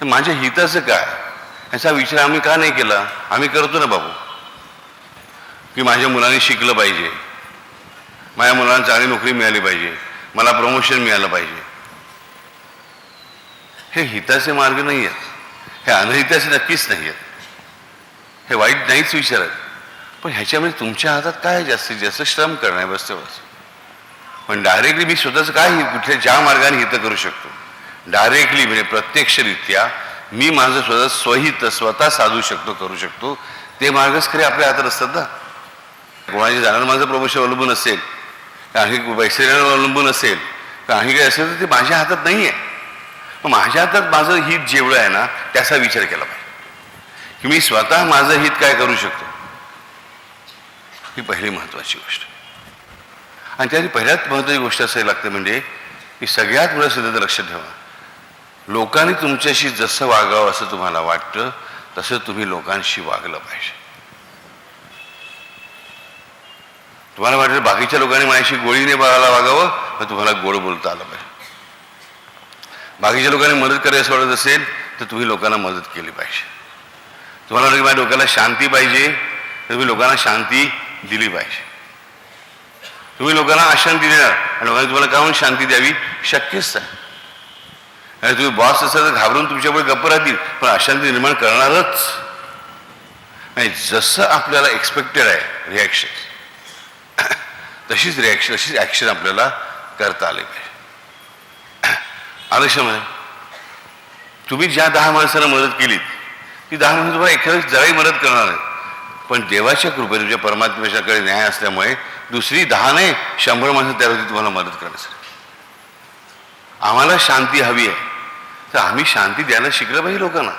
तर माझ्या हिताचं काय? याचा विचार आम्ही का नाही केला? आम्ही करतो ना बाबू. की माझ्या मुलांनी शिकलं पाहिजे. माझ्या मुलांना चांगली नोकरी मिळाली पाहिजे. मला प्रमोशन मिळालं पाहिजे. हे हिताचे मार्ग नाही आहेत हे अनहिताचे नक्कीच नाही आहेत हे वाईट नाहीच विचार आहेत पण ह्याच्यामध्ये तुमच्या हातात काय जास्तीत जास्त श्रम करणं आहे बस पण डायरेक्टली मी स्वतःचं काय कुठल्या ज्या मार्गाने हित करू शकतो? डायरेक्टली म्हणजे प्रत्यक्षरित्या मी माझं स्वतः स्वहित स्वतः साधू शकतो करू शकतो. ते मार्गच खरे आपल्या हातात असतात ना. कोणाचे जाणार माझं प्रमोशन अवलंबून असेल काही पैसे अवलंबून असेल काही काही असेल तर ते माझ्या हातात नाही आहे मग माझ्या हातात माझं हित जेवढं आहे ना त्याचा विचार केला पाहिजे. की मी स्वतः माझं हित काय करू शकतो? ही पहिली महत्त्वाची गोष्ट. आणि त्याची पहिल्यात महत्त्वाची गोष्ट असं लागते म्हणजे की सगळ्यात मुलं सुद्धा लक्ष ठेवा. लोकांनी तुमच्याशी जसं वागावं असं तुम्हाला वाटतं तसं तुम्ही लोकांशी वागलं पाहिजे. तुम्हाला वाटलं बाकीच्या लोकांनी माझ्याशी गोळीने बाळाला वागावं तर तुम्हाला गोड बोलता आलं पाहिजे. बाकीच्या लोकांनी मदत करायचं वाटत असेल तर तुम्ही लोकांना मदत केली पाहिजे. तुम्हाला वाटतं की माझ्या लोकांना शांती पाहिजे तर तुम्ही लोकांना शांती दिली पाहिजे. तुम्ही लोकांना अशांती देणार आणि लोकांनी तुम्हाला का म्हणून शांती द्यावी? शक्यच आहे आणि तुम्ही बॉस असाल तर घाबरून तुमच्यापुढे गप्प राहतील. पण अशांती निर्माण करणारच. आणि जसं आपल्याला एक्सपेक्टेड आहे रिॲक्शन तशीच रिॲक्शन तशीच ॲक्शन आपल्याला करता आली पाहिजे. आलं तुम्ही ज्या दहा माणसांना मदत केलीत ती दहा माणसं तुम्हाला एखाद्या जराही मदत करणार आहेत पण देवाच्या कृपेने तुमच्या परमात्म्याच्याकडे न्याय असल्यामुळे दुसरी दहा नाही शंभर माणसं त्यावरती तुम्हाला मदत करण्यासाठी. आम्हाला शांती हवी आहे. तर आम्ही शांती द्यायला शिकलं पाहिजे लोकांना